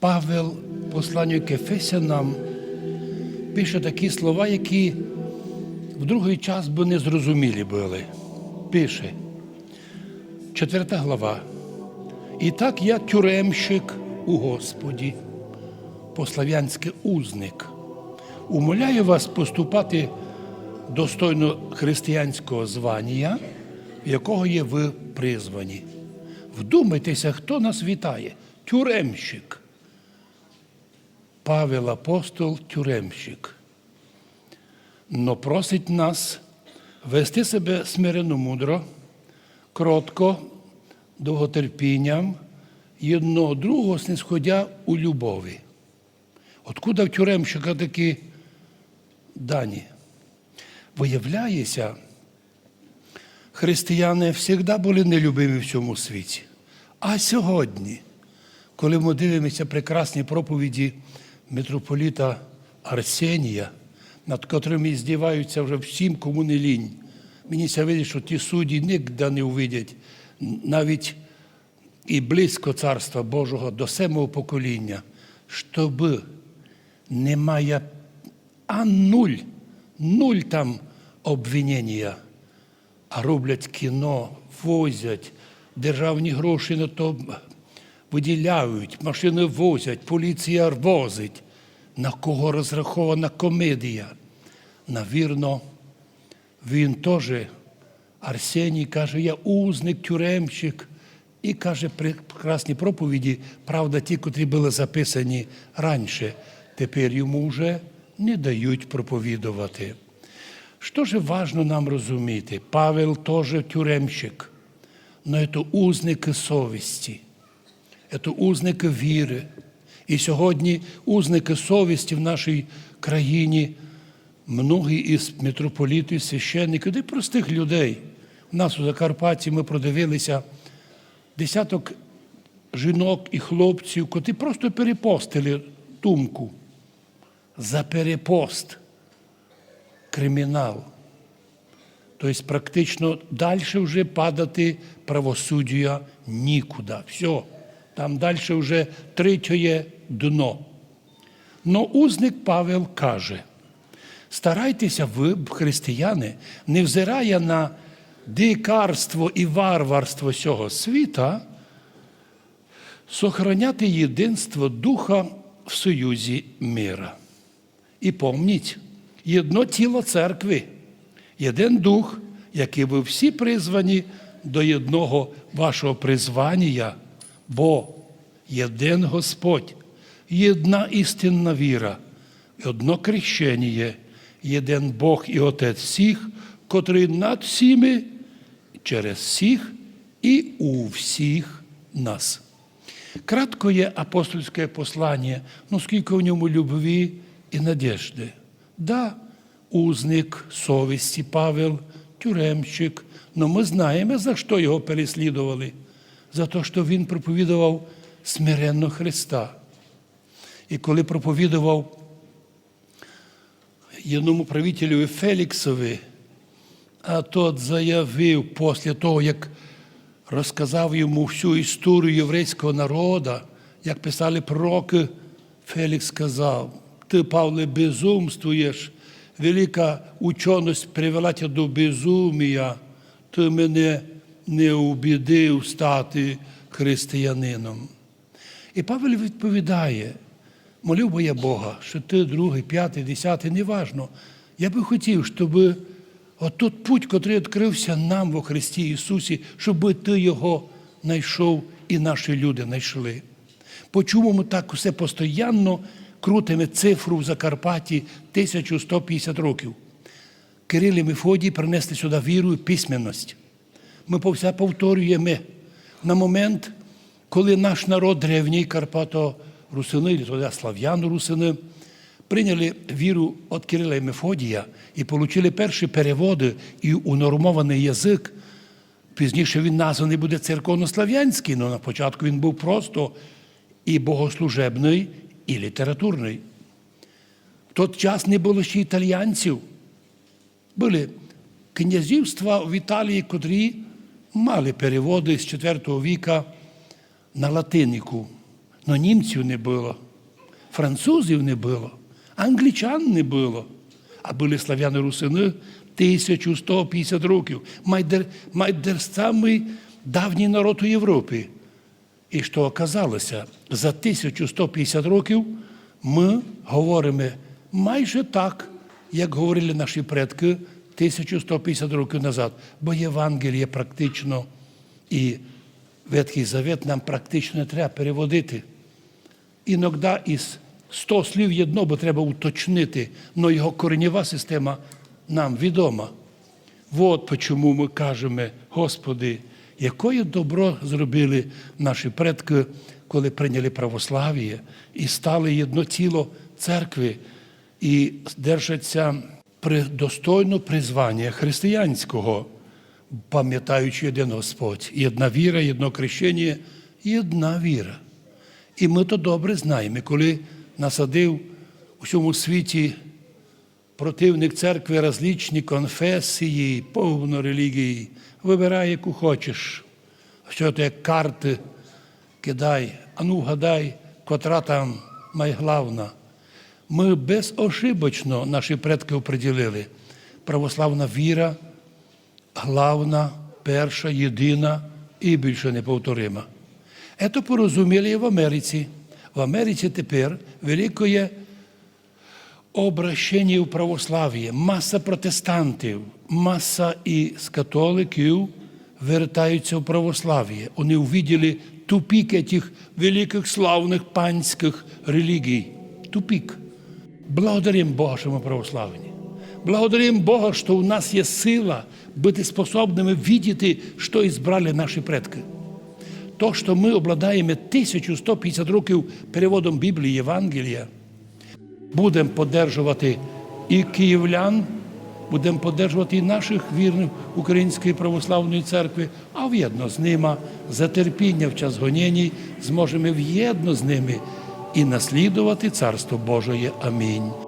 Павел, посланню к Ефесянам, пише такі слова, які в другий час би не зрозумілі були. Пише, четверта глава. І так я тюремщик у Господі, по-слав'янськи узник. Умоляю вас поступати достойно християнського звання, якого є ви призвані. Вдумайтеся, хто нас вітає? Тюремщик. Павел апостол тюремщик. Но просить нас вести себе смиренно мудро, кротко, довготерпінням і одного другого снисходя у любові. Откуда в тюремщика такі дані? Виявляється, християни завжди були нелюбимі в цьому світі. А сьогодні, коли ми дивимося прекрасні проповіді митрополіта Арсенія, над котрими здіваються вже всім, кому не лінь, мені ся видить, що ті судді ніде не увидять навіть і близько Царства Божого до семого покоління, щоб немає а нуль, нуль там обвинення, а роблять кіно, возять, державні гроші на то виділяють, машини возять, поліція возить. На кого розрахована комедія? Навірно, він теж, Арсеній каже, я узник, тюремщик. І каже прекрасні проповіді, правда, ті, котрі були записані раніше, тепер йому вже не дають проповідувати. Що ж важно нам розуміти? Павел теж тюремщик, але це узники совісті, це узники віри. І сьогодні узники совісті в нашій країні, многі із митрополітів, священників, де простих людей. У нас у Закарпатті ми продивилися десяток жінок і хлопців, котрі просто перепостили думку. За перепост кримінал. Тобто практично далі вже падати правосуддя нікуди. Все. Там далі вже третє дно. Но узник Павел каже: старайтеся ви, християни, не взирає на дикарство і варварство цього світа, сохраняти єдинство духа в союзі мира. І помніть, єдно тіло церкви, єдин дух, який ви всі призвані до єдного вашого призвання, бо єдин Господь, єдна істинна віра, і одно крещення, єдин Бог і Отець всіх, котрий над всіми, через всіх і у всіх нас. Кратко є апостольське послання, ну скільки в ньому любві і надежди. Да, узник совісті Павел, тюремщик, але ми знаємо, за що його переслідували. За те, що він проповідував смиренно Христа. І коли проповідував одному правителю Феліксові, а тот заявив після того, як розказав йому всю історію єврейського народу, як писали пророки, Фелікс сказав, ти, Павле, безумствуєш, велика ученість привела тебе до безумія, ти мене не убідив стати християнином. І Павел відповідає, молив би я Бога, що ти другий, п'ятий, десятий, неважно. Я би хотів, щоб отут путь, який відкрився нам во Христі Ісусі, щоб ти його знайшов і наші люди знайшли. Почому ми так усе постійно крутимо цифру в Закарпатті 1150 років? Кирил і Мефодій принесли сюди віру і письменність. Ми все повторюємо на момент, коли наш народ древній Карпато-Русини, тоді слав'яно-русини, прийняли віру від Кирила і Мефодія і отримали перші переводи і унормований язик. Пізніше він названий буде церковнослав'янський, але на початку він був просто і богослужебний, і літературний. В той час не було ще італіянців. Були князівства в Італії, котрі мали переводи з IV віка на латинику. Но німців не було, французів не було, англічан не було. А були славяни русини 1150 років. Майдер, майдер самий давній народ у Європі. І що оказалося, за 1150 років ми говоримо майже так, як говорили наші предки 1150 років назад. Бо Євангеліє практично і Ветхий Завет нам практично не треба переводити. Іноді із 100 слів єдно, бо треба уточнити, але його коренєва система нам відома. От чому ми кажемо, Господи, якое добро зробили наші предки, коли прийняли православ'я і стали єдно тіло церкви і держаться достойно призвання християнського, пам'ятаючи один Господь, єдна віра, єдно крещення, єдна віра. І ми то добре знаємо, коли насадив у всьому світі противник церкви различні конфесії, повно релігії, вибирай, яку хочеш. Що то як карти кидай, а ну гадай, котра там найглавна. Ми безошибочно наші предки оприділили. Православна віра, главна, перша, єдина і більше неповторима. Це порозуміли і в Америці. В Америці тепер великое обращення в православ'я, маса протестантів, маса із католиків вертаються в православ'я. Вони увидели тупик цих великих славних панських релігій. Тупик. Благодарим Бога, що ми православні. Благодарим Бога, що у нас є сила бути способними видіти, що ізбрали наші предки. То, що ми обладаємо 1150 років переводом Біблії, Євангелія, будемо подержувати і київлян, будемо подержувати і наших вірних Української православної церкви, а в'єдно з ними за терпіння в час гонєній зможемо в'єдно з ними і наслідувати Царство Божоє. Амінь.